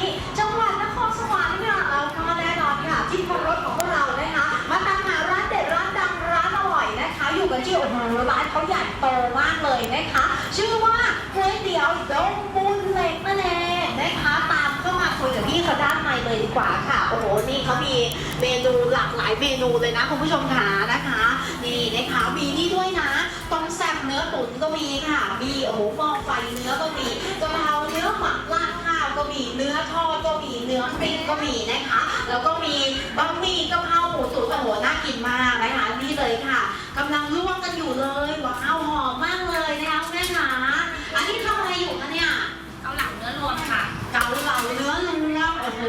ี้ จังหวัดนครสวรรค์ค่ะแล้ก็แน่นอนค่ะที่คนรถของพวกเรานะคะ มาตามหาร้านเด็ดร้านดังร้านอร่อยนะคะ อยู่กันที่โอ้โหร้านเขาใหญ่โตมากเลยนะคะ ชื่อว่าก๋วยเตี๋ยวดงบุญเหล็กนั่นเองนะคะตามเข้ามาคุยกับพี่เขาด้านในเลยดีกว่าค่ะโอ้โหนี่เขามีเมนูหลากหลายเมนูเลยนะคุณผู้ชมค่ะนะคะ นี่นะคะมีนี่ด้วยนะต้มแซ่บเนื้อตุ๋นก็มีค่ะมีโอ้โหหม้อไฟเนื้อก็มีกะเพราเนื้อหมักลา ก็มีเนื้อทอดก็มีเนื้อปิ้งก็มีนะคะ แล้วก็มีบะหมี่กะเพราหมูตุ๋นโอ้โหน่ากินมากนะคะนี่เลยค่ะกำลังลวกกันอยู่เลยว้าวหอมมากเลยนะคะคุณแม่ขาอันนี้ทำอะไรอยู่คะเนี่ยเกาเหลาเนื้อรวมค่ะเกาเหลาเนื้อรวมโอ้โห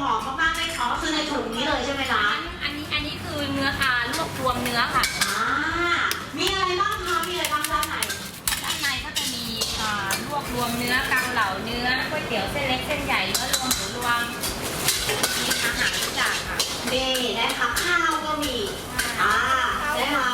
หอมมากๆเลยอ๋อคือในถุงนี้เลยใช่ไหมจ๊ะอันนี้อันนี้คือเนื้ออ่าลวกรวมเนื้อค่ะ อ่ามีอะไรบ้างคะมีอะไรบ้างด้านไหน ด้านในก็จะมีอ่าล วกรวมเนื้อเกาเหลาเนื้อก๋วยเตี๋ยวเส้นเล็กเส้นใหญ่เนื้อรวมหมูรวมมีอาหารทุกอย่างค่ะ นี่นะคะข้าวก็มีอ่านะคะ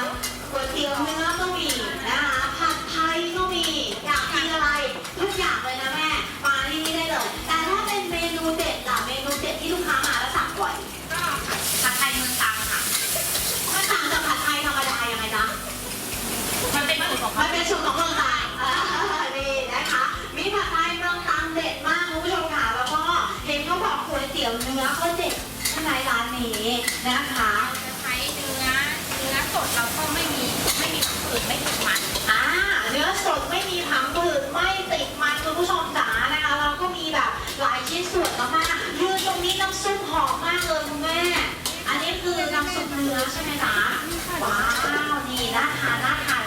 กก๋วยเตี๋ยวเนื้อก็เด็ดใช่ไหมร้านนี้นะคะจะใช้เนื้อเนื้อสดเราก็ไม่มีไม่มีผืนไม่ติดมันอ่าเนื้อสดไม่มีผังผืดไม่ติดมันคุณผู้ชมจ๋านะคะเราก็มีแบบหลายชิ้นส่วนมากๆยืนตรงนี้น้ำซุปหอมมากเลยคุณแม่ อันนี้คือน้ำซุปเนื้อใช่ไหมจ๊ะว้าวนี่น่าทานน่าทาน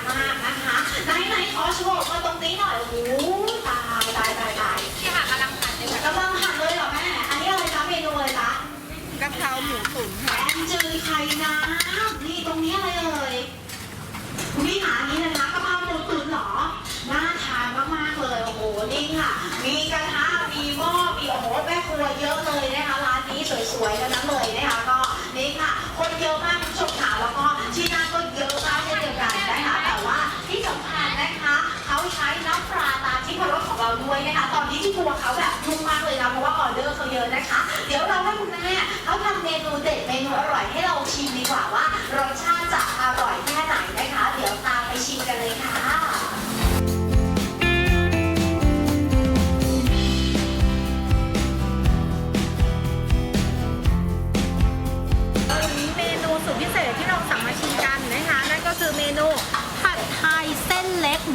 วยๆทั้งนั้นเลยนะคะก็นี่ค่ะ คนเยอะมากคุณผู้ชมค่ะแล้วก็ที่นั่นก็เยอะมากเช่นเดียวกันนะคะแต่ว่าที่สำคัญนะคะ เขาใช้น้ำปลาตามที่เคารพของเราด้วยนะคะตอนนี้ที่ตัวเขาแบบยุ่งม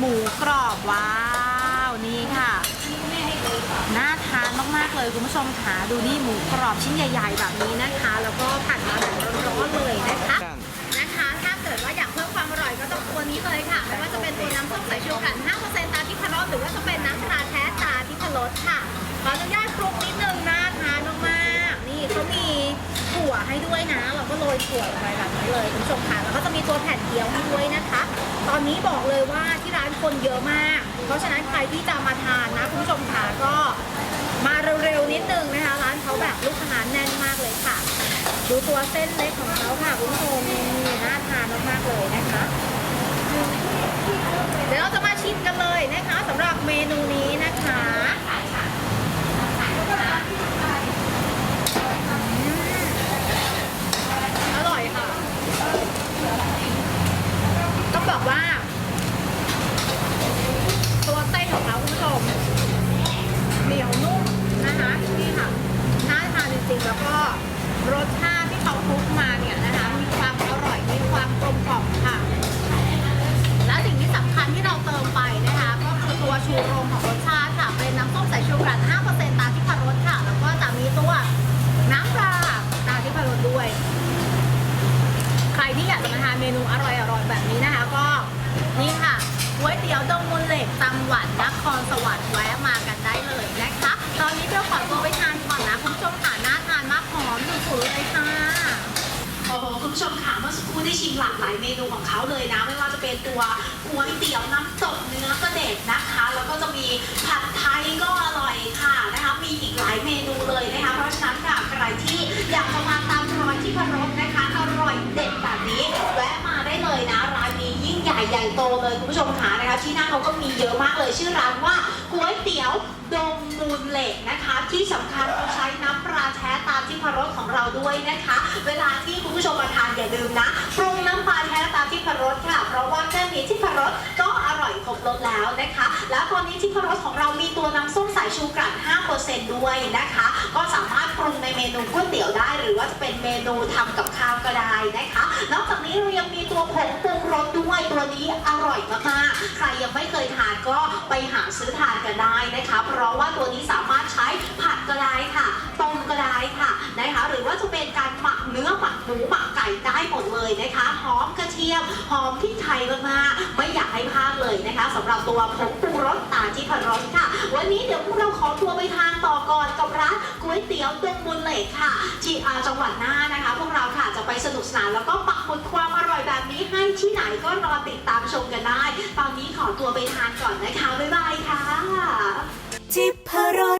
หมูกรอบว้าวนี่ค่ะ น่าทานมากๆเลยคุณผู้ชมค่ะดูนี่หมูกรอบชิ้นใหญ่ ๆ แบบนี้นะคะ แล้วก็ผัดมาแบบร้อนๆเลยนะคะนะคะ ถ้าเกิดว่าอยากเพิ่มความอร่อยก็ต้องตัวนี้เลยค่ะไม่ว่าจะเป็นตัวน้ำส้มสายชูกัน5%ตาที่พะโล้หรือว่าจะเป็นน้ำปลาแท้ตาที่พะโล้ค่ะขออนุญาตคลุกนิดนึงน่าทานมากๆนี่เขามีถั่วให้ด้วยนะ เราก็โรยถั่วลงไปแบบนี้เลยคุณผู้ชมค่ะแล้วก็จะมีตัวแผ่นเกี๊ยวให้ด้วยนะคะต อนนี้บอกเลยว่าที่ร้านคนเยอะมาก เพราะฉะนั้นใครที่จะมาทานนะคุณผู้ชมค่ะก็มาเร็วๆนิดนึงนะคะ ร้านเขาแบบลูกค้าแน่นมากเลยค่ะ ดูตัวเส้นเล็กของเขาค่ะคุณผู้ชมนี่น่าทานมากๆเลยนะคะ หลากหลายเมนูของเขาเลยนะ ไม่ว่าจะเป็นตัวก๋วยเตี๋ยวน้ำตกเนื้อก็เด็ดนะคะ แล้วก็จะมีผัดไทยก็อร่อยค่ะนะคะ มีอีกหลายเมนูเลยนะคะ เพราะฉะนั้นค่ะใครที่อยากจะมาตามรอยที่พรสนะคะอร่อยเด็ดแบบนี้แวะมาได้เลยนะร้านนี้ยิ่งใหญ่ใหญ่โตเลยคุณผู้ชมค่ะนะคะที่หนั่นเขาก็มีเยอะมากเลยชื่อร้านว่าก๋วยเตี๋ยวดงมูลเหล็กนะคะ ที่สำคัญเขาใช้น้ำปลาแท้ตามที่พรสของเราด้วยนะคะ เวลาที่คุณผู้ชมมาทานอย่าลืมนะปรุงน้ำปลาแท้ตามที่พรสค่ะ เพ ราะว่าแค่มีที่พรสก็อร่อยครบรสแล้วนะคะ แล้วตอนนี้ที่พรสของเรามีตัวน้ำส้มสายชูกลั่น5%ด้วยนะคะ ก็สามารถปรุงในเมนูก๋วยเตี๋ยวได้ หรือว่าจะเป็นเมนูทำกับข้าวก็ได้นะคะ นอกจากนี้เรายังมีตัวผงปรุงรสด้วยตัวนี้อร่อยมากๆใครยังไม่เคยทานก็ไปหาซื้อทานกันได้นะคะ เพราะว่าตัวนี้สาม ทียมหอมพริกไทยมากๆไม่อยากให้พลาดเลยนะคะสำหรับตัวผงปรุงรสตาจิพรสค่ะ วันนี้เดี๋ยวพวกเราขอตัวไปทานต่อก่อนกับร้านก๋วยเตี๋ยวตรงบุญเหล็กค่ะที่จังหวัดน่านนะคะ พวกเราค่ะจะไปสนุกสนานแล้วก็ปักหมุดความอร่อยแบบนี้ให้ที่ไหนก็รอติดตามชมกันได้ ตอนนี้ขอตัวไปทานก่อนนะคะบ๊ายบายค่ะจิพร